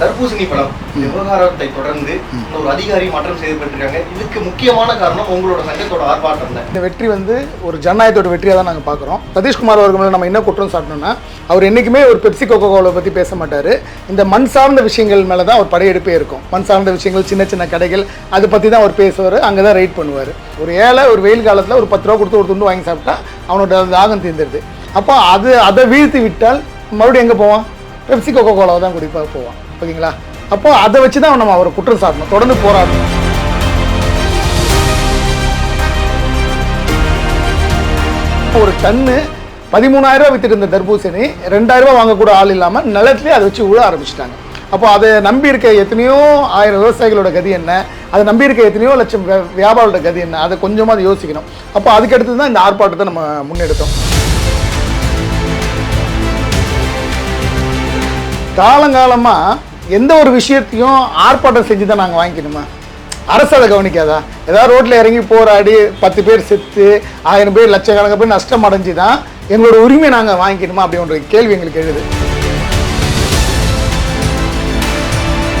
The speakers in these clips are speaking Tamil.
தர்பூசணி பழம். விவகாரத்தை தொடர்ந்து ஒரு அதிகாரி மாற்றம் செய்யப்பட்டிருக்காங்க இதுக்கு முக்கியமான காரணம் உங்களோட சங்கத்தோட ஆர்ப்பாட்டம் தான். இந்த வெற்றி வந்து ஒரு ஜனநாயகத்தோட வெற்றியாக தான் நாங்கள் பார்க்குறோம் சதீஷ்குமார் அவர்கள் நம்ம என்ன குற்றம் சாட்டணும்னா அவர் என்றைக்குமே ஒரு பெப்சி கோகோ கோலை பற்றி பேச மாட்டார். இந்த மண் சார்ந்த விஷயங்கள் மேலே தான் அவர் படையெடுப்பே இருக்கும். மண் சார்ந்த விஷயங்கள் சின்ன சின்ன கடைகள் அதை பற்றி தான் அவர் பேசுவார். அங்கே தான் ரைட் பண்ணுவார். ஒரு ஏழை ஒரு வெயில் காலத்தில் ஒரு பத்து ரூபா கொடுத்து ஒரு துண்டு வாங்கி சாப்பிட்டா அவனோட தாகம் தீர்ந்துடுது அப்போ அது அதை வீழ்த்தி விட்டால் மறுபடியும் எங்கே போவான்? பெப்சி கோகோ கோலாவை தான் குடிப்பா போவான். ஓகேங்களா? அப்போ அதை வச்சு தான் நம்ம அவரை குற்றம் சாட்டணும். தொடர்ந்து போராடணும். ஒரு டன்னு பதிமூணாயிரம் ரூபாய் வித்துட்டு இருந்த தர்பூசணி ரெண்டாயிரம் ரூபாய் வாங்கக்கூட ஆள் இல்லாமல் நிலத்திலே அதை வச்சு உழ ஆரம்பிச்சிட்டாங்க. அப்போ அதை நம்பி இருக்க எத்தனையோ ஆயிரம் விவசாயிகளோட கதி என்ன? அதை நம்பி இருக்க எத்தனையோ லட்சம் வியாபாரோட கதி என்ன? அதை கொஞ்சமாக அதை யோசிக்கணும். அப்போ அதுக்கடுத்து தான் இந்த ஆர்ப்பாட்டத்தை நம்ம முன்னெடுத்தோம். காலங்காலமாக எந்த ஒரு விஷயத்தையும் ஆர்ப்பாட்டம் செஞ்சு தான் நாங்கள் வாங்கிக்கணுமா? அரசு அதை கவனிக்காதா? ஏதாவது ரோட்டில் இறங்கி போராடி பத்து பேர் செத்து ஆயிரம் பேர் லட்சக்கணக்கான பேர் நஷ்டம் அடைஞ்சு தான் எங்களோட உரிமையை நாங்கள் வாங்கிக்கணுமா அப்படின்ற கேள்வி எங்களுக்கு எழுது.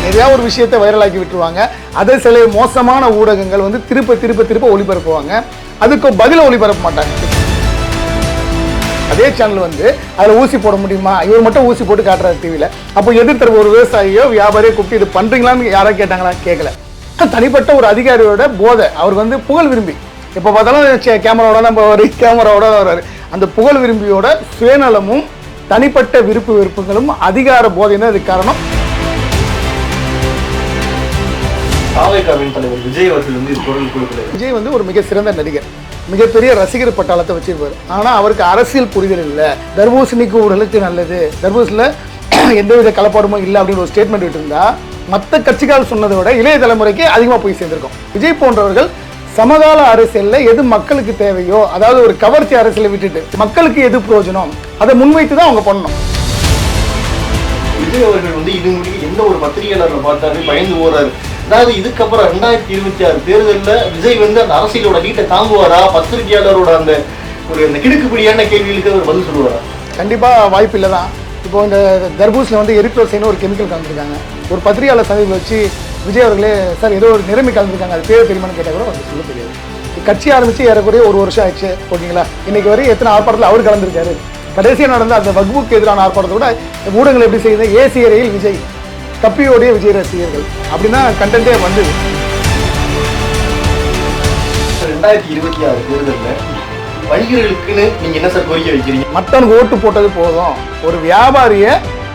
எதையா ஒரு விஷயத்தை வைரலாக்கி விட்டுருவாங்க. அதை சில மோசமான ஊடகங்கள் வந்து திருப்ப திருப்ப திருப்ப ஒளிபரப்புவாங்க. அதுக்கு பதில ஒளிபரப்ப மாட்டாங்க. அதே சேனல் வந்து அதில் ஊசி போட முடியுமா? இவர் மட்டும் ஊசி போட்டு காட்டுறாரு டிவியில் அப்போ எதிர்த்தரப்பு ஒரு விவசாயியோ வியாபாரியோ கூப்பிட்டு இது பண்ணுறீங்களான்னு யாரோ கேட்டாங்களா? கேட்கல தனிப்பட்ட ஒரு அதிகாரியோட போதை. அவர் வந்து புகழ் விரும்பி. எப்போ பார்த்தாலும் கேமராவோட நம்ம ஒரு கேமராவோட வர்றாரு. அந்த புகழ் விரும்பியோட சுயநலமும் தனிப்பட்ட விருப்பு விருப்பங்களும் அதிகார போதைன்னு அதுக்கு காரணம். தலைவர் விஜய் அவர்கள் வந்து இது குரல் கொடுக்கல. விஜய் வந்து ஒரு மிக சிறந்த நடிகர். மிகப்பெரிய ரசிகர் பட்டாளத்தை வச்சிருப்பார். ஆனால் அவருக்கு அரசியல் புரிதல் இல்லை. தர்பூசணிக்கு உடலுக்கு நல்லது. தர்பூசணியில் எந்தவித கலப்பாடுமோ இல்லை அப்படின்னு ஒரு ஸ்டேட்மெண்ட் விட்டுருந்தா மற்ற கட்சிக்கால் சொன்னதை விட இளைய தலைமுறைக்கு அதிகமாக போய் சேர்ந்திருக்கும். விஜய் போன்றவர்கள் சமகால அரசியலில் எது மக்களுக்கு தேவையோ அதாவது ஒரு கவர்ச்சி அரசியலை விட்டுட்டு மக்களுக்கு எது பிரயோஜனம் அதை முன்வைத்து தான் அவங்க பண்ணணும். விஜய் அவர்கள் வந்து இது எந்த ஒரு பத்திரிகையாளரை பார்த்தாரு பயந்து போறாரு அதாவது இதுக்கப்புறம் ரெண்டாயிரத்தி இருபத்தி ஆறு தேர்தலில் விஜய் வந்து அந்த அரசியலோட நீட்டை தாங்குவாரா? பத்திரிகையாளரோட அந்த ஒரு அந்த கிடுக்குப்பிடியான கேள்விகளுக்கு அவர் பதில் சொல்லுவாரா? கண்டிப்பாக வாய்ப்பு இல்லை தான் இப்போ இந்த தர்பூசில் வந்து எரிப்ரோசைன்னு ஒரு கெமிக்கல் கலந்துருக்காங்க. ஒரு பத்திரிகையாளர் சந்திப்பில் வச்சு விஜய் அவர்களே சார் ஏதோ ஒரு நிரம்பி கலந்துருக்காங்க. அது பேர் தெரியுமான்னு கேட்டால் கூட அவருக்கு சொல்ல தெரியாது. கட்சி ஆரம்பித்து ஏறக்குறைய ஒரு வருஷம் ஆயிடுச்சு. ஓகேங்களா? இன்னைக்கு வரை எத்தனை ஆர்ப்பாட்டத்தில் அவர் கலந்துருக்காரு? கடைசியாக நடந்த அந்த வகுப்புக்கு எதிரான ஆர்ப்பாட்டத்தை கூட ஊடகங்கள் எப்படி செய்யுது? ஏசி அறையில் விஜய் தப்பியோடைய விஜய் ரசிகர்கள். அப்படின்னா கண்டென்ட்டே வந்தது ரெண்டாயிரத்தி இருபத்தி ஆறு தேர்தலில் வணிகர்களுக்குன்னு நீங்க என்ன சார் கோரிக்கை வைக்கிறீங்க? மற்றவனுக்கு ஓட்டு போட்டது போதும். ஒரு வியாபாரியை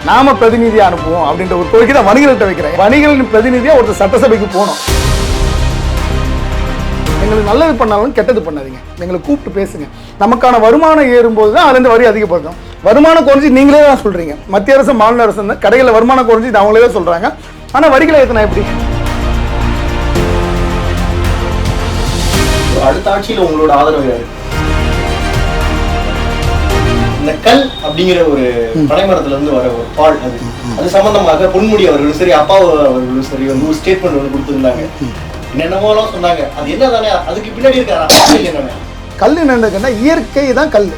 நாம பிரதிநிதியா அனுப்புவோம் அப்படின்ற ஒரு கோரிக்கை தான் வணிகர்கள்ட்ட வைக்கிறேன். வணிகர்களின் பிரதிநிதியா ஒருத்தர் சட்டசபைக்கு போகணும். எங்களுக்கு நல்லது பண்ணாலும் கெட்டது பண்ணாதீங்க. எங்களை கூப்பிட்டு பேசுங்க. நமக்கான வருமானம் ஏறும்போது தான் அதுலேருந்து வரி அதிகப்படுத்தும் வருமானம் குறைஞ்சி நீங்களே தான் சொல்றீங்க. மத்திய அரசு மாநில அரசு கடைகளில் வருமானம் குறைஞ்சி இது அவங்களே தான் சொல்றாங்க. ஆனால் வரிகளை ஏற்றினா எப்படி? அடுத்த ஆட்சியில் உங்களோட ஆதரவு யாரு? இந்த கல் அப்படிங்கிற ஒரு பனைமரத்துல இருந்து வர ஒரு பால் அது. அது சம்பந்தமாக பொன்முடி அவர்களும் சரி அப்பா அவர்களும் சரி வந்து ஒரு ஸ்டேட்மெண்ட் வந்து கொடுத்துருந்தாங்க. என்னென்னமோலாம் சொன்னாங்க. அது என்ன தானே அதுக்கு பின்னாடி இருக்க அரசியல் என்னன்னு? கல் என்னன்னா இயற்கை தான் கல்.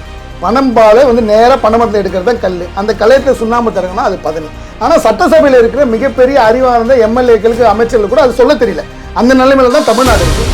பனம்பாலை வந்து நேராக பனமரத்தில் எடுக்கிறது தான் கல் அந்த கலையத்தில் சுண்ணாம்பு தரங்கன்னா அது பதனி. ஆனால் சட்டசபையில் இருக்கிற மிகப்பெரிய அறிவார்ந்த எம்எல்ஏக்களுக்கு அமைச்சர்களுக்கு கூட அது சொல்ல தெரியல. அந்த நிலைமையில தான் தமிழ்நாடு இருக்குது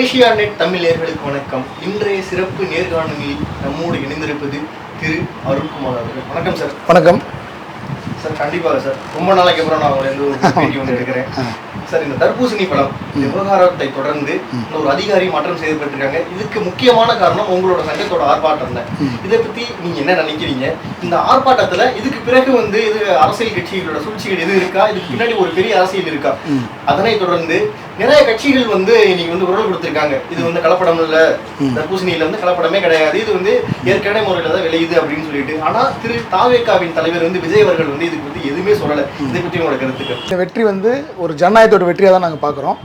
ஏசியா நெட் தமிழ் நேர்களுக்கு வணக்கம். இன்றைய சிறப்பு நேர்காணலில் நம்மோடு இணைந்திருப்பது திரு அருண்குமார் அவர்கள். வணக்கம் சார். வணக்கம். சார் கண்டிப்பாக சார். ரொம்ப நாளைக்கு அப்புறம் நான் உங்களை வந்து ஒரு பேட்டி ஒன்று எடுக்கிறேன். சார் இந்த தர்பூசணி இந்த விவகாரத்தை தொடர்ந்து ஒரு அதிகாரி மாற்றம் செய்யப்பட்டிருக்காங்க இதுக்கு முக்கியமான காரணம் உங்களோட சங்கத்தோட ஆர்ப்பாட்டம் தான். இதை பத்தி நீங்க என்ன நினைக்கிறீங்க? இந்த ஆர்ப்பாட்டத்துல இதுக்கு பிறகு வந்து இது அரசியல் கட்சிகளோட சூழ்ச்சிகள் எதுவும் இருக்கா? இதுக்கு பின்னாடி ஒரு பெரிய அரசியல் இருக்கா? அதனை தொடர்ந்து நிறைய கட்சிகள் வந்து இன்னைக்கு வந்து குரல் கொடுத்திருக்காங்க. இது வந்து கலப்படம் இல்ல. தர்பூசணியில வந்து கலப்படமே கிடையாது. இது வந்து ஏற்கனவே முறையில தான் விளையுது அப்படின்னு சொல்லிட்டு. ஆனா திரு தாவேகாவின் தலைவர் வந்து விஜய் அவர்கள் வந்து இதுக்கு பத்தி எதுவுமே சொல்லல. இதை பத்தி உங்களோட கருத்துக்கள்? வெற்றி வந்து ஒரு ஜனநாயகத்தோட வெற்றியாக தான் நாங்கள் பார்க்குறோம்.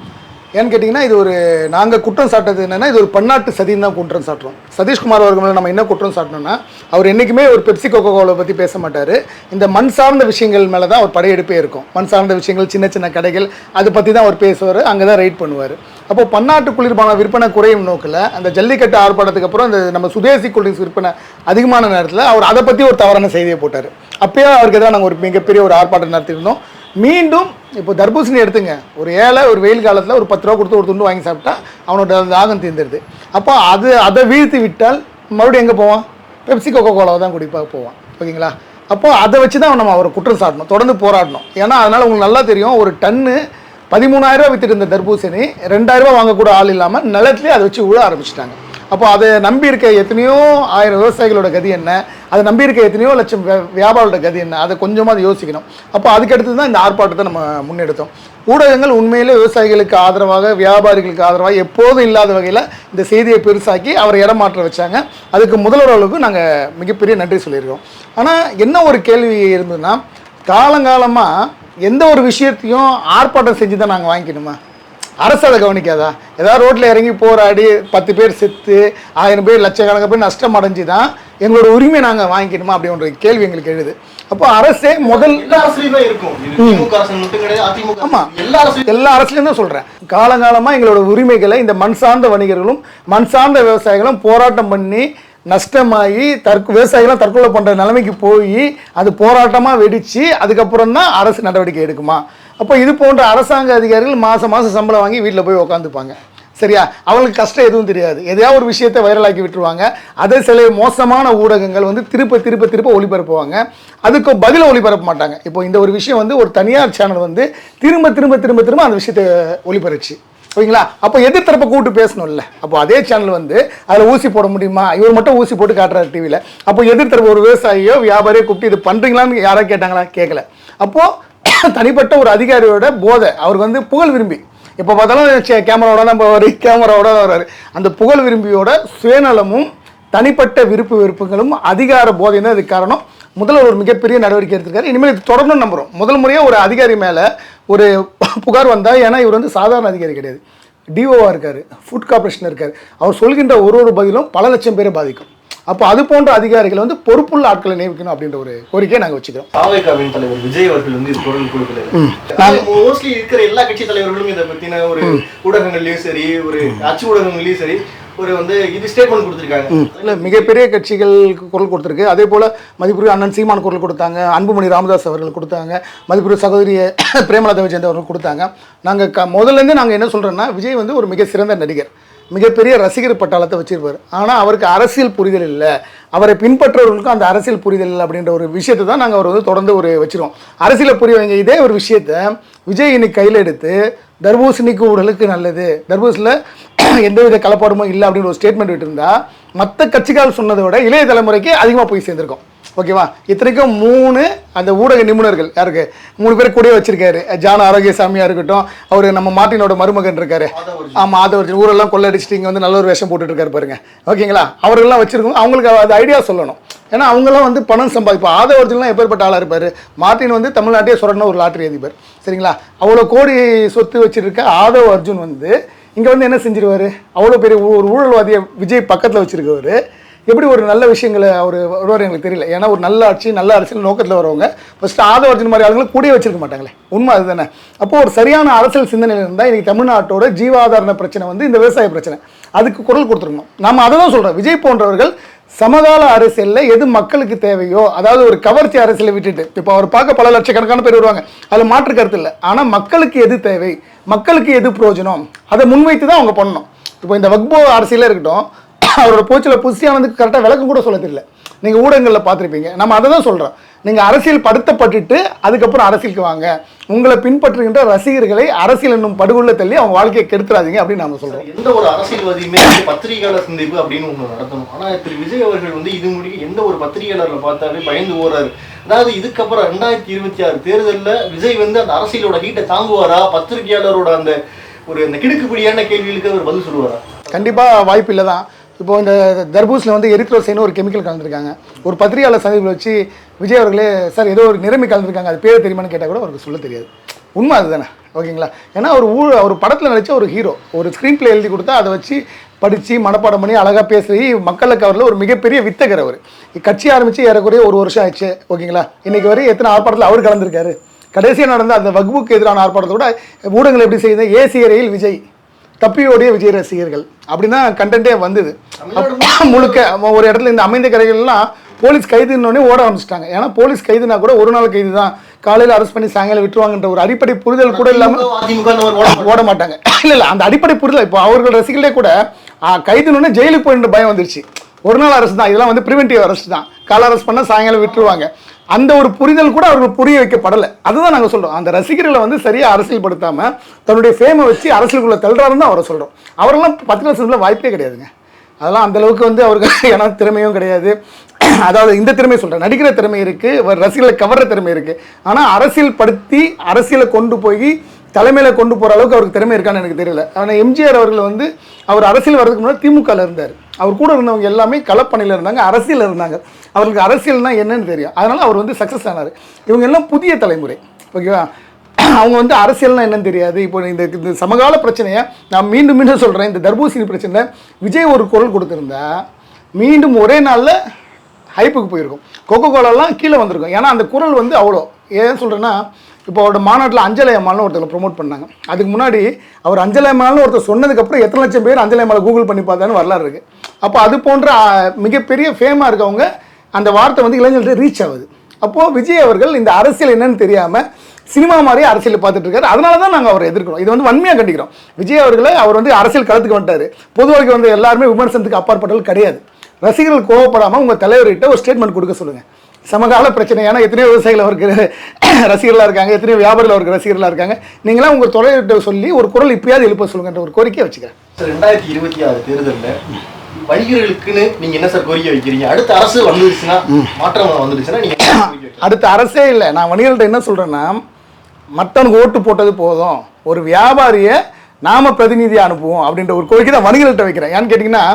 ஏன்னு கேட்டிங்கன்னா இது ஒரு நாங்கள் குற்றம் சாட்டது என்னென்னா இது ஒரு பன்னாட்டு சதின்னு தான் குற்றம் சாட்டுறோம். சதீஷ்குமார் அவர்கள் நம்ம என்ன குற்றம் சாட்டணும்னா அவர் என்றைக்குமே ஒரு பெப்சி கோகோ கோலை பற்றி பேச மாட்டார். இந்த மண் சார்ந்த விஷயங்கள் மேலே தான் அவர் படையெடுப்பே இருக்கும். மண் சார்ந்த விஷயங்கள் சின்ன சின்ன கடைகள் அதை பற்றி தான் அவர் பேசுவார் அங்கே தான் ரைட் பண்ணுவார். அப்போது பன்னாட்டு குளிர்பான விற்பனை குறையும் நோக்கில் அந்த ஜல்லிக்கட்டு ஆர்ப்பாட்டத்துக்கு அப்புறம் அந்த நம்ம சுதேசி கூல்ட்ரிங்க்ஸ் விற்பனை அதிகமான நேரத்தில் அவர் அதை பற்றி ஒரு தவறான செய்தியை போட்டார். அப்போயே அவருக்கு தான் நாங்கள் ஒரு மிகப்பெரிய ஒரு ஆர்ப்பாட்டம் நடத்தியிருந்தோம். மீண்டும் இப்போ தர்பூசணி எடுத்துங்க. ஒரு ஏழை ஒரு வெயில் காலத்தில் ஒரு பத்து ரூபா கொடுத்து ஒரு துண்டு வாங்கி சாப்பிட்டா அவனோட தாகம் தீர்ந்துடுது அப்போ அது அதை வீழ்த்தி விட்டால் மறுபடியும் எங்கே போவான்? பெப்சி கோகோ கோலாவை தான் குடிப்பா போவான். ஓகேங்களா? அப்போ அதை வச்சு தான் நம்ம அவரை குற்றம் சாட்டணும் தொடர்ந்து போராடணும். ஏன்னா அதனால் உங்களுக்கு நல்லா தெரியும் ஒரு டன்னு பதிமூணாயிரரூவா வித்துட்டு இருந்த தர்பூசணி ரெண்டாயிரரூபா வாங்கக்கூட ஆள் இல்லாமல் நிலத்துலேயே அதை வச்சு விழ ஆரம்பிச்சிட்டாங்க. அப்போ அதை நம்பி இருக்க எத்தனையோ ஆயிரம் விவசாயிகளோட கதி என்ன? அதை நம்பி இருக்க எத்தனையோ லட்சம் வியா- கதி என்ன? அதை கொஞ்சமாக அதை யோசிக்கணும். அப்போ அதுக்கடுத்து தான் இந்த ஆர்ப்பாட்டத்தை நம்ம முன்னெடுத்தோம். ஊடகங்கள் உண்மையிலே விவசாயிகளுக்கு ஆதரவாக வியாபாரிகளுக்கு ஆதரவாக எப்போதும் இல்லாத வகையில் இந்த செய்தியை பெருசாக்கி அவரை இடமாற்ற வச்சாங்க. அதுக்கு முதல்வர் அளவுக்கு நாங்கள் மிகப்பெரிய நன்றி சொல்லியிருக்கோம். ஆனால் என்ன ஒரு கேள்வி இருந்ததுன்னா காலங்காலமாக எந்த ஒரு விஷயத்தையும் ஆர்ப்பாட்டம் செஞ்சு தான் நாங்கள் வாங்கிக்கணுமா? அரசு அதை கவனிக்காதா? ஏதாவது ரோட்டில் இறங்கி போராடி பத்து பேர் செத்து ஆயிரம் பேர் லட்சக்கணக்கான பேர் நஷ்டம் அடைஞ்சு தான் எங்களோட உரிமையை நாங்கள் வாங்கிக்கணுமா அப்படின்ற கேள்வி எங்களுக்கு எழுது. அப்போ அரசே முதல் எல்லா அரசுலயும் தான் இருக்கும். இது திமுக அரசு மட்டும் கிடையாது அதிமுக ஆமா. அரசு. எல்லா எல்லா அரசுலையும் தான் சொல்கிறேன் காலங்காலமாக எங்களோட உரிமைகளை இந்த மண் சார்ந்த வணிகர்களும் மண் சார்ந்த விவசாயிகளும் போராட்டம் பண்ணி நஷ்டமாகி தற்கு விவசாயிகளும் தற்கொலை பண்ணுற நிலைமைக்கு போய் அது போராட்டமாக வெடித்து அதுக்கப்புறம் தான் அரசு நடவடிக்கை எடுக்குமா? அப்போ இது போன்ற அரசாங்க அதிகாரிகள் மாதம் மாதம் சம்பளம் வாங்கி வீட்டில் போய் உக்காந்துப்பாங்க. சரியா? அவங்களுக்கு கஷ்டம் எதுவும் தெரியாது. எதையாவது ஒரு விஷயத்தை வைரலாக்கி விட்டுருவாங்க. அதை சில மோசமான ஊடகங்கள் வந்து திருப்ப திருப்ப திருப்ப ஒளிபரப்புவாங்க. அதுக்கு பதில ஒளிபரப்ப மாட்டாங்க. இப்போ இந்த ஒரு விஷயம் வந்து ஒரு தனியார் சேனல் வந்து திரும்ப திரும்ப திரும்ப திரும்ப அந்த விஷயத்தை ஒளிபரச்சு. ஓகேங்களா அப்போ எதிர்த்தரப்பை கூப்பிட்டு பேசணும்ல. அப்போ அதே சேனல் வந்து அதில் ஊசி போட முடியுமா? இவர் மட்டும் ஊசி போட்டு காட்டுறாரு டிவியில் அப்போ எதிர்த்தரப்பு ஒரு விவசாயியோ வியாபாரியோ கூப்பிட்டு இது பண்ணுறீங்களான்னு யாரோ கேட்டாங்களா? கேட்கல அப்போது தனிப்பட்ட ஒரு அதிகாரியோட போதை. அவருக்கு வந்து புகழ் விரும்பி. எப்போ பார்த்தாலும் கேமராவோட தான் போவார் கேமராவோட தான் வர்றாரு அந்த புகழ் விரும்பியோட சுயநலமும் தனிப்பட்ட விருப்பு வெறுப்புகளும் அதிகார போதை தான் இதுக்கு காரணம். முதல்வர் ஒரு மிகப்பெரிய நடவடிக்கை எடுத்திருக்காரு. இனிமேல் இது தொடரணும்னு நம்புகிறோம் முதல் முறையாக ஒரு அதிகாரி மேலே ஒரு புகார் வந்தால் ஏன்னா இவர் வந்து சாதாரண அதிகாரி கிடையாது. டிஓவாக இருக்கார் ஃபுட் கார்பரேஷன் இருக்கார். அவர் சொல்கின்ற ஒரு ஒரு பதிலும் பல லட்சம் பேரை பாதிக்கும். அப்போ அது போன்ற அதிகாரிகள் வந்து பொறுப்புள்ள ஆட்களை நியமிக்கணும் அப்படின்ற ஒரு கோரிக்கையை நாங்கள் வச்சுக்கிறோம். தாவேகாவின் தலைவர் விஜய் அவர்கள் வந்து குரல் கொடுக்கல. மோஸ்ட்லி இருக்கிற எல்லா கட்சி தலைவர்களும் இதை பத்தின ஒரு ஊடகங்கள்லயும் சரி ஒரு அச்சு ஊடகங்கள்லயும் சரி ஒரு வந்து இது ஸ்டேட்மெண்ட் கொடுத்திருக்காங்க. இல்லை மிகப்பெரிய கட்சிகளுக்கு குரல் கொடுத்துருக்கு. அதே போல் மதிப்புரிய அண்ணன் சீமான் குரல் கொடுத்தாங்க அன்புமணி ராமதாஸ் அவர்கள் கொடுத்தாங்க மதிப்புரிய சகோதரி பிரேமலதா விஜயந்த் அவர்கள் கொடுத்தாங்க. நாங்கள் க முதல்லேருந்து நாங்கள் என்ன சொல்கிறோன்னா விஜய் வந்து ஒரு மிக சிறந்த நடிகர். மிகப்பெரிய ரசிகர் பட்டாளத்தை வச்சிருப்பார். ஆனால் அவருக்கு அரசியல் புரிதல் இல்லை. அவரை பின்பற்றவர்களுக்கும் அந்த அரசியல் புரிதல் இல்லை அப்படின்ற ஒரு விஷயத்தை தான் நாங்கள் அவர் வந்து தொடர்ந்து ஒரு வச்சிருக்கோம். அரசியலை புரிய வைங்க. இதே ஒரு விஷயத்தை விஜய் இன்னைக்கு கையில் எடுத்து தர்பூசணிக்கு உடலுக்கு நல்லது. தர்பூசணியில் எந்தவித கலப்பாடுமோ இல்லை அப்படின்னு ஒரு ஸ்டேட்மெண்ட் விட்டுருந்தா மற்ற கட்சிக்காரர் சொன்னதை விட இளைய தலைமுறைக்கு அதிகமாக போய் சேர்ந்திருக்கும். ஓகேவா இத்தனைக்கும் மூணு அந்த ஊடக நிபுணர்கள் யாருக்கு? மூணு பேர் கூடயே வச்சிருக்காரு. ஜான ஆரோக்கியசாமியாக இருக்கட்டும் அவர் நம்ம மார்ட்டினோட மருமகன் இருக்காரு. ஆமாம் ஆதவர்ஜன் ஊரெல்லாம் கொள்ளடிச்சிட்டு இங்கே வந்து நல்ல ஒரு வேஷம் போட்டுட்டு இருக்காரு பாருங்க. ஓகேங்களா அவர்கள்லாம் வச்சிருக்கோம் அவங்களுக்கு அது ஐடியா சொல்லணும். ஏன்னா அவங்கெல்லாம் வந்து பணம் சம்பாதிப்போம் ஆதவர்ஜன்லாம் எப்பேற்பட்ட ஆளாக இருப்பார். மார்ட்டின் வந்து தமிழ்நாட்டையே சுரண்ட ஒரு லாட்டரி அதிபர். சரிங்களா? அவ்வளோ கோடி சொத்து வச்சிருக்க ஆதவ் அர்ஜுன் வந்து இங்கே வந்து என்ன செஞ்சிருவார்? அவ்வளோ பெரிய ஊ- ஒரு ஊழல்வாதியை விஜய் பக்கத்தில் வச்சுருக்கவர். எப்படி ஒரு நல்ல விஷயங்களை அவர் வருவார் எங்களுக்கு தெரியல. ஏன்னா ஒரு நல்ல ஆட்சி நல்ல அரசியல் நோக்கத்தில் வரவங்க. ஃபஸ்ட்டு ஆதவர்ஜன் மாதிரி ஆளுங்களை கூடயே வச்சிருக்க மாட்டாங்களே. உண்மை அதுதானே? அப்போ ஒரு சரியான அரசியல் சிந்தனையில் இருந்தால் இன்றைக்கி தமிழ்நாட்டோட ஜீவாதாரண பிரச்சனை வந்து இந்த விவசாய பிரச்சனை. அதுக்கு குரல் கொடுத்துருக்கணும் நம்ம அதை தான் சொல்கிறோம் விஜய் போன்றவர்கள் சமகால அரசியலில் எது மக்களுக்கு தேவையோ அதாவது ஒரு கவர்ச்சி அரசியலை விட்டுட்டு இப்போ அவர் பார்க்க பல லட்சக்கணக்கான பேர் வருவாங்க. அதில் மாற்று கருத்து இல்லை. ஆனால் மக்களுக்கு எது தேவை மக்களுக்கு எது பிரயோஜனம் அதை முன்வைத்து தான் அவங்க பண்ணணும். இப்போ இந்த வக்போ அரசியலே இருக்கட்டும் அவரோட போச்சில் புசியானதுக்கு கரெக்டாக விளக்கம் கூட சொல்ல தெரியல. நீங்கள் ஊடகங்களில் பார்த்துருப்பீங்க. நம்ம அதை தான் சொல்கிறோம் நீங்கள் அரசியல் படுத்தப்பட்டுட்டு அதுக்கப்புறம் அரசியலுக்கு வாங்க. உங்களை பின்பற்றுகின்ற ரசிகர்களை அரசியல் என்னும் படுகொள்ள தள்ளி அவங்க வாழ்க்கையை கெடுத்துறாதீங்க அப்படின்னு நம்ம சொல்கிறோம் எந்த ஒரு அரசியல்வாதியுமே பத்திரிகையாளர் சந்திப்பு அப்படின்னு ஒண்ணு நடத்தணும். ஆனா திரு விஜய் அவர்கள் வந்து இது முடிய எந்த ஒரு பத்திரிகையாளர்ல பார்த்தாவே பயந்து ஓடுறாரு. அதாவது இதுக்கப்புறம் ரெண்டாயிரத்தி இருபத்தி ஆறு தேர்தல்ல விஜய் வந்து அந்த அரசியலோட ஹீட்டை தாங்குவாரா? பத்திரிகையாளரோட அந்த ஒரு அந்த கிடுக்குப்பிடியான கேள்விகளுக்கு அவர் பதில் சொல்லுவாரா? கண்டிப்பாக வாய்ப்பு இல்லை தான் இப்போ இந்த தர்பூஸில் வந்து எரித்ரோசைன்னு ஒரு கெமிக்கல் கலந்துருக்காங்க. ஒரு பத்திரிகையாளர் சந்திப்பில் வச்சு விஜய் அவர்களே சார் ஏதோ ஒரு நிரம்பி கலந்துருக்காங்க. அது பேர் தெரியுமான்னு கேட்டால் கூட அவருக்கு சொல்ல தெரியாது. உண்மை அதுதானே. ஓகேங்களா? ஏன்னா ஒரு ஊ ஒரு படத்தில் நினச்ச ஒரு ஹீரோ ஒரு ஸ்க்ரீன் பிளே எழுதி கொடுத்தா அதை வச்சு படித்து மனப்பாடம் பண்ணி அழகாக பேசி மக்களை கவரில் ஒரு மிகப்பெரிய வித்தகர் அவர். கட்சி ஆரம்பித்து ஏறக்குறைய ஒரு வருஷம் ஆயிடுச்சு. ஓகேங்களா? இன்றைக்கி வரை எத்தனை ஆர்ப்பாட்டத்தில் அவர் கலந்துருக்காரு? கடைசியாக நடந்த அந்த வகுப்புக்கு எதிரான ஆர்ப்பாட்டத்தை கூட ஊடகங்கள் எப்படி செய்யுது? ஏசி அறையில் விஜய். தப்பியோடைய விஜய் ரசிகர்கள். அப்படின்னா கண்டென்ட்டே வந்தது. முழுக்க ஒரு இடத்துல இந்த அமைந்த கரைகள்லாம் போலீஸ் கைதுன்னொடனே ஓட ஆரம்பிச்சிட்டாங்க. ஏன்னா போலீஸ் கைதுனா கூட ஒரு நாள் கைது தான். காலையில் அரெஸ்ட் பண்ணி சாயங்காலம் விட்டுருவாங்கன்ற ஒரு அடிப்படை புரிதல் கூட இல்லாமல் ஓட மாட்டாங்க. இல்ல இல்ல அந்த அடிப்படை புரிதல் இப்போ அவர்கள் ரசிகர்களே கூட ஆ, கைதுனோடனே ஜெயிலுக்கு போயிட்டு பயம் வந்துருச்சு. ஒரு நாள் அரசு தான். இதெல்லாம் வந்து ப்ரிவென்டிவ் அரசு தான். கால அரசு பண்ணா சாயங்காலம் விட்டுருவாங்க. அந்த ஒரு புரிதல் கூட அவர்கள் புரிய வைக்கப்படலை. அதுதான் நாங்கள் சொல்கிறோம் அந்த ரசிகர்களை வந்து சரியாக அரசியல்படுத்தாமல் தன்னுடைய ஃபேமை வச்சு அரசியலுக்குள்ளே தள்ளுறாருன்னு தான் அவரை சொல்கிறோம் அவரெல்லாம் பத்து லட்சத்துல வாய்ப்பே கிடையாதுங்க. அதெல்லாம் அந்தளவுக்கு வந்து அவருக்கு ஏன்னா திறமையும் கிடையாது. அதாவது இந்த திறமை சொல்கிறேன் நடிக்கிற திறமை இருக்குது ரசிகர்களை கவர்ற திறமை இருக்குது ஆனால் அரசியல் படுத்தி அரசியலை கொண்டு போய் தலைமையில் கொண்டு போகிற அளவுக்கு அவருக்கு திறமை இருக்கான்னு எனக்கு தெரியல. ஆனால் எம்ஜிஆர் அவர்கள் வந்து அவர் அரசியல் வர்றதுக்கு முன்னாடி திமுகல இருந்தார். அவர் கூட இருந்தவங்க எல்லாமே களப்பணியில் இருந்தாங்க அரசியல் இருந்தாங்க. அவருக்கு அரசியல்னா என்னன்னு தெரியும். அதனால் அவர் வந்து சக்ஸஸ் ஆனார். இவங்க எல்லாம் புதிய தலைமுறை ஓகேவா அவங்க வந்து அரசியல்னா என்னன்னு தெரியாது. இப்போ இந்த இந்த சமகால பிரச்சனையை நான் மீண்டும் மீண்டும் சொல்கிறேன் இந்த தர்பூசணி பிரச்சனை விஜய் ஒரு குரல் கொடுத்துருந்தா மீண்டும் ஒரே நாளில் ஹைப்புக்கு போயிருக்கும். கொக்கோ கோலாலாம் கீழே வந்திருக்கும். ஏன்னா அந்த குரல் வந்து அவ்வளோ. ஏன் சொல்கிறேன்னா இப்போ அவரோட மாநாட்டில் அஞ்சலை அம்மாள்னு ஒருத்தர் ப்ரொமோட் பண்ணாங்க. அதுக்கு முன்னாடி அவர் அஞ்சலை அம்மாள்னு ஒருத்தர் சொன்னதுக்கப்புறம் எத்தனை லட்சம் பேர் அஞ்சலை அம்மாவை கூகுள் பண்ணி பார்த்தான்னு வரலாறு இருக்குது அப்போ அது போன்ற மிகப்பெரிய ஃபேமாக இருக்கவங்க அந்த வார்த்தை வந்து இளைஞர்கள்ட்ட ரீச் ஆகுது. அப்போது விஜய் அவர்கள் இந்த அரசியல் என்னன்னு தெரியாமல் சினிமா மாதிரியே அரசியல் பார்த்துட்டு இருக்காரு. அதனால தான் நாங்கள் அவரை எதிர்க்கிறோம். இது வந்து வன்மையாக கண்டிக்கிறோம். விஜய் அவர்களை அவர் வந்து அரசியல் களத்துக்கு வந்துட்டார். பொதுவாக வந்து எல்லாருமே விமர்சனத்துக்கு அப்பாற்பட்டவர்கள் கிடையாது. ரசிகர்கள் கோவப்படாமல் உங்கள் தலைவர்கிட்ட ஒரு ஸ்டேட்மெண்ட் கொடுக்க சொல்லுங்கள் சமகால பிரச்சனை ஏன்னா எத்தனையோ விவசாயிகள் அவருக்கு ரசிகர்களாக இருக்காங்க எத்தனையோ வியாபாரிகள் அவருக்கு ரசிகர்களாக இருக்காங்க. நீங்களாம் உங்கள் தொலைவர்கிட்ட சொல்லி ஒரு குரல் இப்பயாவது எழுப்ப சொல்லுங்கன்ற ஒரு கோரிக்கையை வச்சுக்கிறேன். சார் ரெண்டாயிரத்தி இருபத்தி ஆறு தேர்தல்ல வணிகர்களுக்குன்னு நீங்க என்ன சார் கோரிக்கை வைக்கிறீங்க? அடுத்த அரசு வந்துருச்சுன்னா மாற்றம் வந்துருச்சுன்னா நீங்க என்ன கோரிக்கை வைக்கிறீங்க? அடுத்த அரசே இல்லை. நான் வணிகர்கள்ட்ட என்ன சொல்கிறேன்னா மற்றவனுக்கு ஓட்டு போட்டது போதும். ஒரு வியாபாரியை நாம பிரதிநிதியை அனுப்புவோம் அப்படின்ற ஒரு கோரிக்கை தான் வணிகர்கள்ட்ட வைக்கிறேன். ஏன்னு கேட்டிங்கன்னா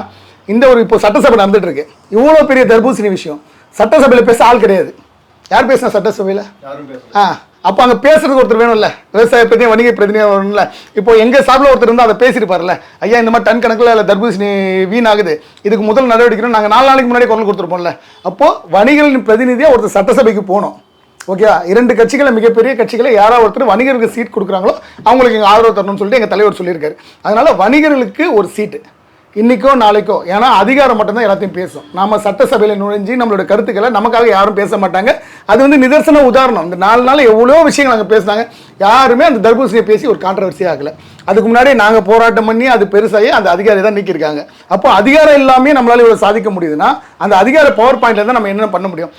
இந்த ஒரு இப்போ சட்டசபை நடந்துட்டு இருக்கு. இவ்வளோ பெரிய தர்பூசணி விஷயம். சட்டசபையில் பேச ஆள் கிடையாது. யார் பேசினா சட்டசபையில்? ஆ அப்போ அங்கே பேசுறதுக்கு ஒருத்தர் வேணும்ல. விவசாய பிரதிநிதி வணிக பிரதிநிதி வரணும்ல இப்போ எங்கள் சார்பில் ஒருத்தர் இருந்தால் அதை பேசியிருப்பார்ல ஐயா இந்த மாதிரி டன் கணக்கில் இல்லை தர்பூசணி வீணாகுது. இதுக்கு முதல் நடவடிக்கை நாங்கள் நாலு நாளைக்கு முன்னாடி குரல் கொடுத்துருப்போம்ல. அப்போது வணிகர்களின் பிரதிநிதியாக ஒருத்தர் சட்டசபைக்கு போகணும். ஓகேவா இரண்டு கட்சிகளை மிகப்பெரிய கட்சிகளை யாராவது ஒருத்தர் வணிகருக்கு சீட் கொடுக்குறாங்களோ அவங்களுக்கு எங்கள் ஆதரவு தரணும்னு சொல்லிட்டு எங்கள் தலைவர் சொல்லியிருக்காரு. அதனால வணிகர்களுக்கு ஒரு சீட்டு. இன்றைக்கோ நாளைக்கோ ஏன்னா அதிகாரம் மட்டும்தான் எல்லாத்தையும் பேசும். நம்ம சட்டசபையில் நுழைஞ்சு நம்மளோட கருத்துக்களை நமக்காக யாரும் பேச மாட்டாங்க. அது வந்து நிதர்சன உதாரணம். இந்த நாலு நாள் எவ்வளோ விஷயங்கள் அங்கே பேசுனாங்க. யாருமே அந்த தர்பூசணியை பேசி ஒரு கான்ட்ரவர்சி ஆகலை. அதுக்கு முன்னாடி நாங்கள் போராட்டம் பண்ணி அது பெருசாகி அந்த அதிகாரி தான் நீக்கியிருக்காங்க. அப்போ அதிகாரம் எல்லாமே நம்மளால் இவ்வளோ சாதிக்க முடியுதுன்னா அந்த அதிகார பவர் பாயிண்ட்ல தான் நம்ம என்ன பண்ண முடியும்?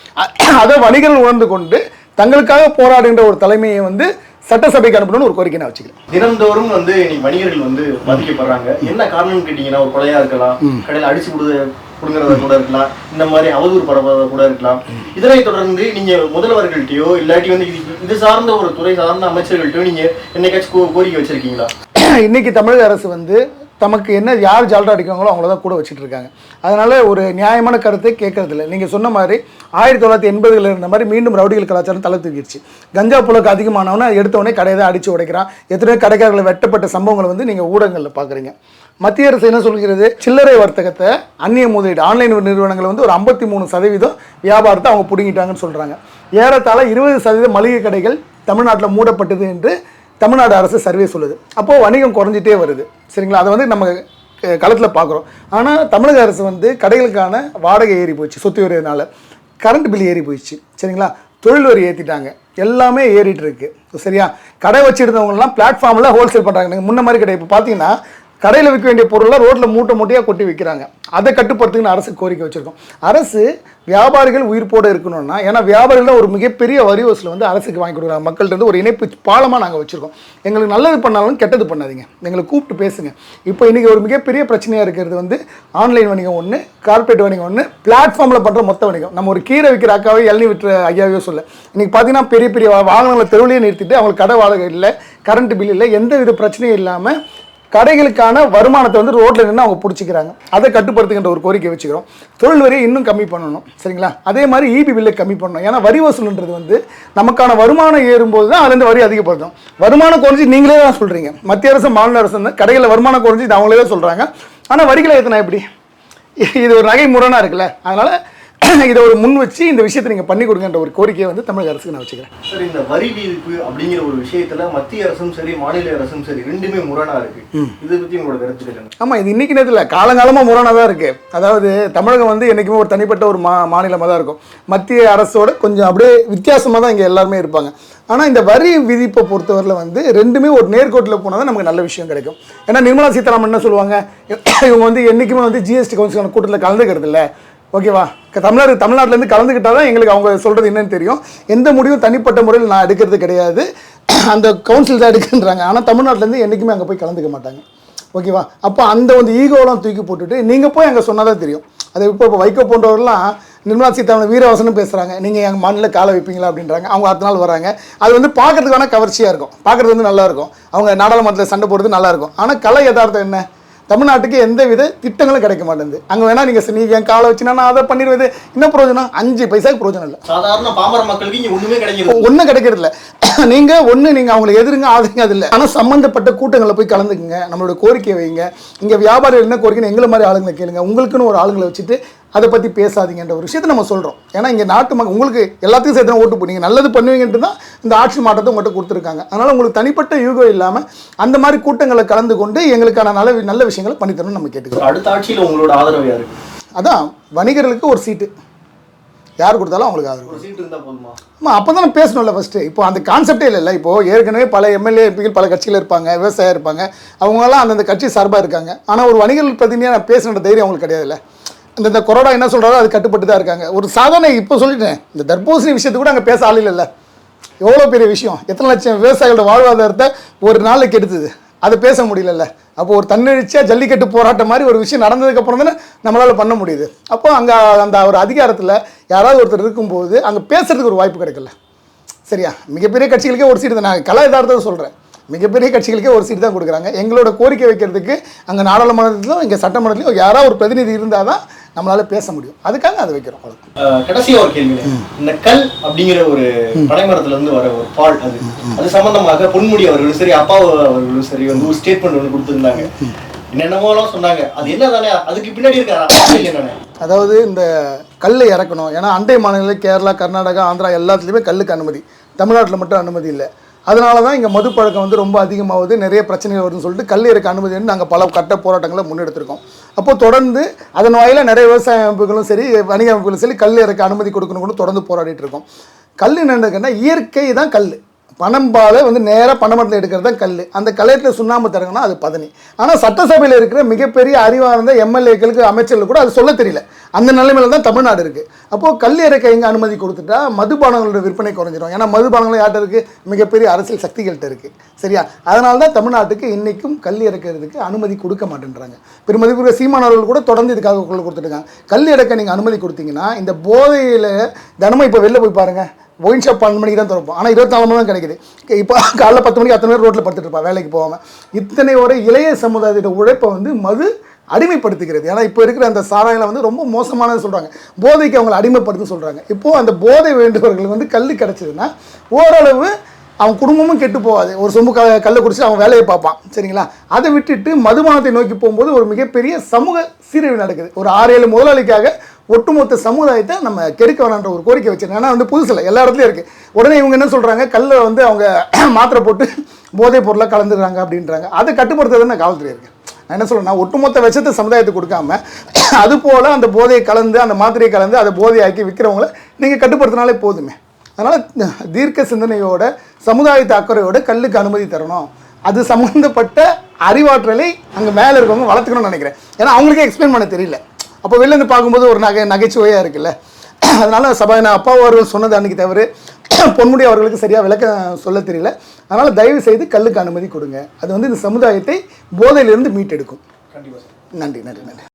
அதை வணிகர்கள் உணர்ந்து கொண்டு தங்களுக்காக போராடுகின்ற ஒரு தலைமையை வந்து சட்டசபைக்கு அனுப்பணும்னு ஒரு கோரிக்கை நான் வச்சுக்கிறேன். தினந்தோறும் வந்து இன்னைக்கு வணிகர்கள் வந்து பாதிக்கப்படுறாங்க. என்ன காரணம்னு கேட்டீங்கன்னா ஒரு கொலையா இருக்கலாம் கடையில அடிச்சு கொடுது கொடுங்கறத கூட இருக்கலாம் இந்த மாதிரி அவதூறு பரப்புறத கூட இருக்கலாம். இதனை தொடர்ந்து நீங்க முதல்வர்கள்ட்டயோ இல்லாட்டி வந்து இது சார்ந்த ஒரு துறை சார்ந்த அமைச்சர்கள்ட்டயோ நீங்க என்னைக்காச்சும் கோரிக்கை வச்சிருக்கீங்களா? இன்னைக்கு தமிழக அரசு வந்து தமக்கு என்ன யார் ஜால்ரா அடிக்கிறாங்களோ அவங்கள தான் கூட வச்சுட்டு இருக்காங்க. அதனால ஒரு நியாயமான கருத்தை கேட்கறது இல்லை நீங்கள் சொன்ன மாதிரி ஆயிரத்தி தொள்ளாயிரத்தி எண்பதுல இருந்த மாதிரி மீண்டும் ரவுடிகள் கலாச்சாரம் தலை தூக்கிடுச்சு கஞ்சா புழக்கு அதிகமானவனே எடுத்தவொடனே கடையை தான் அடித்து உடைக்கிறான். எத்தனையோ கடைக்காரர்களை வெட்டப்பட்ட சம்பவங்களை வந்து நீங்கள் ஊடகங்களில் பார்க்குறீங்க மத்திய அரசு என்ன சொல்கிறது? சில்லறை வர்த்தகத்தை அந்நிய முதலீடு ஆன்லைன் நிறுவனங்கள் வந்து ஒரு ஐம்பத்தி மூணு சதவீதம் வியாபாரத்தை அவங்க பிடுங்கிட்டாங்கன்னு சொல்கிறாங்க ஏறத்தாழ இருபது சதவீத மளிகை கடைகள் தமிழ்நாட்டில் மூடப்பட்டது என்று தமிழ்நாடு அரசு சர்வே சொல்லுது. அப்போது வணிகம் குறைஞ்சிட்டே வருது. சரிங்களா? அதை வந்து நம்ம களத்தில் பார்க்குறோம் ஆனால் தமிழக அரசு வந்து கடைகளுக்கான வாடகை ஏறி போச்சு சொத்து வரியதுனால கரண்ட் பில் ஏறி போயிடுச்சு. சரிங்களா? தொழில் வரி ஏற்றிட்டாங்க எல்லாமே ஏறிட்டு இருக்கு. சரியா? கடை வச்சுருந்தவங்கலாம் பிளாட்ஃபார்மில் ஹோல்சேல் பண்ணுறாங்க நீங்கள் முன்ன மாதிரி கடை இப்போ பார்த்தீங்கன்னா கடையில் விற்க வேண்டிய பொருளை ரோட்டில் மூட்டை மூட்டையாக கொட்டி விற்கிறாங்க அதை கட்டுப்படுத்துன்னு அரசு கோரிக்கை வச்சுருக்கோம். அரசு வியாபாரிகள் உயிர்ப்போடு இருக்கணும்னா ஏன்னா வியாபாரிகள் ஒரு மிகப்பெரிய வரி வசூல் வந்து அரசுக்கு வாங்கி கொடுக்குறாங்க. மக்கள்கிட்ட ஒரு இணைப்பு பாலமாக நாங்கள் வச்சுருக்கோம். எங்களுக்கு நல்லது பண்ணாலும் கெட்டது பண்ணாதீங்க. எங்களை கூப்பிட்டு பேசுங்க. இப்போ இன்றைக்கி ஒரு மிகப்பெரிய பிரச்சனையாக இருக்கிறது வந்து ஆன்லைன் வணிகம் ஒன்று கார்ப்பரேட் வணிகம் ஒன்று பிளாட்ஃபார்மில் பண்ணுற மொத்த வணிகம். நம்ம ஒரு கீரை விற்கிற அக்காவே இளநீ விட்டுற ஐயாவையோ சொல்ல இன்றைக்கி பார்த்தீங்கன்னா பெரிய பெரிய வாகனங்களை தெருவிலேயே நிறுத்திட்டு அவங்களுக்கு கடை வாடகை இல்லை கரண்ட் பில் இல்லை எந்த வித பிரச்சனையும் இல்லாமல் கடைகளுக்கான வருமானத்தை வந்து ரோட்டில் நின்று அவங்க பிடிச்சிக்கிறாங்க. அதை கட்டுப்படுத்துகின்ற ஒரு கோரிக்கை வச்சுக்கிறோம். தொழில் வரியை இன்னும் கம்மி பண்ணணும். சரிங்களா? அதே மாதிரி இபி பில்லை கம்மி பண்ணணும். ஏன்னா வரி வசூல்ன்றது வந்து நமக்கான வருமானம் ஏறும்போது தான் அதுலேருந்து வரி அதிகப்படுத்தும். வருமானம் குறைஞ்சி நீங்களே தான் சொல்கிறீங்க மத்திய அரசு மாநில அரசு வந்து கடைகளில் வருமானம் குறைஞ்சி அவங்களே தான் சொல்கிறாங்க ஆனால் வரிகளை ஏற்றினா எப்படி? இது ஒரு நகை முரணாக இருக்குல்ல. அதனால் இதை ஒரு முன் வச்சு இந்த விஷயத்தை நீங்கள் பண்ணி கொடுங்கன்ற ஒரு கோரிக்கையை வந்து தமிழக அரசுக்கு நான் வச்சுக்கிறேன். சார் இந்த வரி விதிப்பு அப்படிங்கிற ஒரு விஷயத்துல மத்திய அரசும் சரி மாநில அரசும் சரி ரெண்டுமே முரணா இருக்கு. இதை பத்தி உங்களோட என்ன? ஆமாம் இது இன்னைக்கு நேரத்தில் காலங்காலமாக முரணாக தான் இருக்குது அதாவது தமிழகம் வந்து என்றைக்குமே ஒரு தனிப்பட்ட ஒரு மா மாநிலமாக தான் இருக்கும். மத்திய அரசோட கொஞ்சம் அப்படியே வித்தியாசமாக தான் இங்கே எல்லாருமே இருப்பாங்க. ஆனால் இந்த வரி விதிப்பை பொறுத்தவரையில் வந்து ரெண்டுமே ஒரு நேர்கோட்டில் போனால் தான் நமக்கு நல்ல விஷயம் கிடைக்கும். ஏன்னா நிர்மலா சீதாராமன் என்ன சொல்லுவாங்க? இவங்க வந்து என்றைக்குமே வந்து ஜிஎஸ்டி கவுன்சிலான கூட்டத்தில் கலந்துக்கிறது இல்லை ஓகேவா? தமிழ்நாடு தமிழ்நாட்டிலேருந்து கலந்துக்கிட்டால் தான் எங்களுக்கு அவங்க சொல்கிறது என்னன்னு தெரியும். எந்த முடிவும் தனிப்பட்ட முறையில் நான் எடுக்கிறது கிடையாது. அந்த கவுன்சில் தான் எடுக்குன்றாங்க. ஆனால் தமிழ்நாட்டிலேருந்து என்றைக்குமே அங்கே போய் கலந்துக்க மாட்டாங்க. ஓகேவா? அப்போ அந்த வந்து ஈகோலாம் தூக்கி போட்டுட்டு நீங்கள் போய் அங்கே சொன்னால் தான் தெரியும். அது இப்போ இப்போ வைகோ போன்றவர்கள்லாம் நிர்மலா சீதாராமன் வீரவசனம் பேசுகிறாங்க நீங்கள் எங்கள் மாநில காலை வைப்பீங்களா அப்படின்றாங்க. அவங்க அடுத்த நாள் வராங்க. அது வந்து பார்க்கறதுக்கு வேணால் கவர்ச்சியாக இருக்கும். பார்க்குறது வந்து நல்லாயிருக்கும் அவங்க நாடாளுமன்றத்தில் சண்டை போடுறது நல்லாயிருக்கும் ஆனால் கலை யதார்த்தம் என்ன? தமிழ்நாட்டுக்கு எந்த வித திட்டங்களும் கிடைக்க மாட்டேங்குது. அங்கே வேணா நீங்கள் நீங்கள் என் காலை வச்சுனா நான் அதை பண்ணிடுவது. என்ன பிரயோஜனம்? அஞ்சு பைசாக்கு பிரயோஜனம் இல்லை. சாதாரண பாமர மக்களுக்கு இங்க ஒண்ணுமே கிடைக்கிறது ஒன்றும் கிடைக்கிறது இல்ல. நீங்க ஒண்ணு நீங்க அவங்களை எதிருங்க ஆதரிங்க அது இல்லை. ஆனால் சம்மந்தப்பட்ட கூட்டங்களில் போய் கலந்துக்குங்க. நம்மளோட கோரிக்கை வைங்க. இங்க வியாபாரம் என்ன கோரிக்கைன்னு எங்களை மாதிரி ஆளுங்களை கேளுங்க. உங்களுக்குன்னு ஒரு ஆளுங்களை வச்சுட்டு அதை பத்தி பேசாதீங்கன்ற ஒரு விஷயத்தை நம்ம சொல்றோம். ஏன்னா இங்க நாட்டு மக்கள் உங்களுக்கு எல்லாத்துக்கும் சேர்த்து தான் ஓட்டு போனீங்க நல்லது பண்ணுவீங்கன்ட்டு தான் இந்த ஆட்சி மாற்றத்தை உங்கள்கிட்ட கொடுத்துருக்காங்க. அதனால உங்களுக்கு தனிப்பட்ட யூகோ இல்லாம அந்த மாதிரி கூட்டங்களை கலந்து கொண்டு எங்களுக்கான நல்ல நல்ல விஷயங்களை பண்ணித்தரணும்னு நம்ம கேட்டுக்கிறோம். அடுத்த ஆட்சியில உங்களோட ஆதரவு யாருக்கு அதான் வணிகர்களுக்கு ஒரு சீட்டு. யார் கொடுத்தாலும் அவங்களுக்கு ஆதரவு ஆமாம் அப்போ தானே பேசணும்ல ஃபஸ்ட்டு இப்போ அந்த கான்செப்டே இல்லைல்ல இப்போ ஏற்கனவே பல எம்எல்ஏ எம்பிகள் பல கட்சியில் இருப்பாங்க விவசாயம் இருப்பாங்க. அவங்களாம் அந்தந்த கட்சி சார்பாக இருக்காங்க. ஆனால் ஒரு வணிகர்கள் பிரதிநிதியாக நான் பேசுகிற தைரியம் அவங்களுக்கு கிடையாதுல்ல. இந்த இந்த கொரோனா என்ன சொல்கிறாரோ அது கட்டுப்பட்டு தான் இருக்காங்க. ஒரு சாதாரண இப்போ சொல்லிட்டேன் இந்த தர்பூசணி விஷயத்துக்கு கூட அங்கே பேச ஆள் இல்லைல்ல எவ்வளோ பெரிய விஷயம்? எத்தனை லட்சம் விவசாயிகளோட வாழ்வாதாரத்தை ஒரு நாளைக்கு எடுத்தது அதை பேச முடியலல்ல அப்போ ஒரு தன்னெழுச்சியாக ஜல்லிக்கட்டு போராட்டம் மாதிரி ஒரு விஷயம் நடந்ததுக்கப்புறம் தானே நம்மளால் பண்ண முடியுது. அப்போ அங்கே அந்த ஒரு அதிகாரத்தில் யாராவது ஒருத்தர் இருக்கும்போது அங்கே பேசுறதுக்கு ஒரு வாய்ப்பு கிடைக்கல. சரியா? மிகப்பெரிய கட்சிகளுக்கே ஒரு சீட்டு தான். நான் கலா யதார்த்தத்தை சொல்கிறேன் மிகப்பெரிய கட்சிகளுக்கே ஒரு சீட்டு தான் கொடுக்குறாங்க. எங்களோட கோரிக்கை வைக்கிறதுக்கு அங்கே நாடாளுமன்றத்திலும் இங்கே சட்டமன்றத்திலும் யாராவது ஒரு பிரதிநிதி இருந்தால் தான் நம்மளால் பேச முடியும். அதுக்காக அதை வைக்கிறோம். அவ்வளவுதான். அஹ் கடைசியா ஒரு கேள்வி. இந்த கல் அப்படிங்கிற ஒரு பனைமரத்துல இருந்து வர ஒரு பால் அது. அது சம்பந்தமாக பொன்முடி அவர்களும் சரி அப்பா அவர்களும் சரி வந்து ஒரு ஸ்டேட்மெண்ட் ஒன்று கொடுத்திருந்தாங்க. என்னென்னமோலாம் சொன்னாங்க. அது என்ன தானே அதுக்கு பின்னாடி அதாவது இந்த கல் இறக்கணும். ஏன்னா அண்டை மாநிலங்கள் கேரளா கர்நாடகா ஆந்திரா எல்லாத்துலேயுமே கல்லுக்கு அனுமதி. தமிழ்நாட்டில் மட்டும் அனுமதி இல்லை. அதனால தான் இங்கே மது பழக்கம் வந்து ரொம்ப அதிகமாகுது. நிறைய பிரச்சனைகள் வருதுன்னு சொல்லிட்டு கல் இறக்க அனுமதி நாங்கள் பல கட்ட போராட்டங்களை முன்னெடுத்திருக்கோம். அப்போ தொடர்ந்து அதன் வாயில நிறைய விவசாய அமைப்புகளும் சரி வணிக அமைப்புகளும் சரி கல் இறக்க அனுமதி கொடுக்கணும்னு தொடர்ந்து போராடிட்டு இருக்கோம். கல் என்னன்னு இயற்கை தான் கல். பனம்பாலை வந்து நேராக பனமரத்தில் எடுக்கிறது தான் கல் அந்த கலையத்தில் சுண்ணாம்பு தரங்கன்னா அது பதனி. ஆனால் சட்டசபையில் இருக்கிற மிகப்பெரிய அறிவார்ந்த எம்எல்ஏக்களுக்கு அமைச்சர்கள் கூட அது சொல்ல தெரியல. அந்த நிலைமையில தான் தமிழ்நாடு இருக்குது அப்போது கல் இறக்க எங்கே அனுமதி கொடுத்துட்டா மதுபானங்களோட விற்பனை குறைஞ்சிரும். ஏன்னா மதுபானங்கள் யார்கிட்ட இருக்குது மிகப்பெரிய அரசியல் சக்திகள்கிட்ட இருக்குது சரியா? அதனால தான் தமிழ்நாட்டுக்கு இன்றைக்கும் கல் இறக்கிறதுக்கு அனுமதி கொடுக்க மாட்டேன்றாங்க. பெருமதிப்புரிய சீமானவர்கள் கூட தொடர்ந்து இதுக்காக குரல் கொடுத்துருக்காங்க கல் இறக்க நீங்கள் அனுமதி கொடுத்தீங்கன்னா இந்த போதையில் தினமும் இப்போ வெளில போய் பாருங்கள் ஒயின் ஷாப் பன்னெண்டு மணிக்கு தான் திறப்போம். ஆனால் இருபத்தி நாலு மணி தான் கிடைக்குது. இப்போ காலைல பத்து மணிக்கு அத்தனை பேர் ரோட்டில் படுத்துட்டு இருப்பா வேலைக்கு போகாமல் இத்தனை ஒரு இளைய சமுதாயத்தோட உழைப்பை வந்து மது அடிமைப்படுத்துகிறது. ஏன்னா இப்போ இருக்கிற அந்த சாராயங்களை வந்து ரொம்ப மோசமானது சொல்கிறாங்க போதைக்கு அவங்களை அடிமைப்படுத்து சொல்கிறாங்க இப்போது அந்த போதை வேண்டுபவர்களுக்கு வந்து கல் கிடச்சிதுன்னா ஓரளவு அவன் குடும்பமும் கெட்டு போகாது. ஒரு சொம்பு க கல்லை குடிச்சு அவன் வேலையை பார்ப்பான். சரிங்களா? அதை விட்டுட்டு மதுபானத்தை நோக்கி போகும்போது ஒரு மிகப்பெரிய சமூக சீரழிவு நடக்குது. ஒரு ஆறு ஏழு முதலாளிக்காக ஒட்டுமொத்த சமுதாயத்தை நம்ம கெடுக்க வேணான்ற ஒரு கோரிக்கை வச்சிருக்கேன் ஏன்னா வந்து புதுசில் எல்லா இடத்துலையும் இருக்குது உடனே இவங்க என்ன சொல்கிறாங்க கல்லை வந்து அவங்க மாத்திரை போட்டு போதைப் பொருளாக கலந்துடுறாங்க அப்படின்றாங்க. அதை கட்டுப்படுத்துறது நான் காவல்துறை இருக்கேன் நான் என்ன சொல்கிறேன்னா ஒட்டுமொத்த விஷத்தை சமுதாயத்துக்கு கொடுக்காம அது போல் அந்த போதையை கலந்து அந்த மாத்திரையை கலந்து அதை போதையாக்கி விற்கிறவங்கள நீங்கள் கட்டுப்படுத்தினாலே போதுமே. அதனால் தீர்க்க சிந்தனையோட சமுதாயத்து அக்கறையோட கல்லுக்கு அனுமதி தரணும். அது சம்மந்தப்பட்ட அறிவாற்றலை அங்கே மேலே இருக்கவங்க வளர்த்துக்கணும்னு நினைக்கிறேன். ஏன்னா அவங்களுக்கே எக்ஸ்பிளைன் பண்ண தெரியல. அப்போ வெளில இருந்து பார்க்கும்போது ஒரு நகை நகைச்சுவையாக இருக்குல்ல. அதனால் சபை நான் அப்பா அவர்கள் சொன்னது அன்றைக்கி தவிர பொன்முடி அவர்களுக்கு சரியாக விளக்கம் சொல்ல தெரியல. அதனால் தயவு செய்து கல்லுக்கு அனுமதி கொடுங்க. அது வந்து இந்த சமுதாயத்தை போதையிலிருந்து மீட்டெடுக்கும். நன்றி நன்றி நன்றி.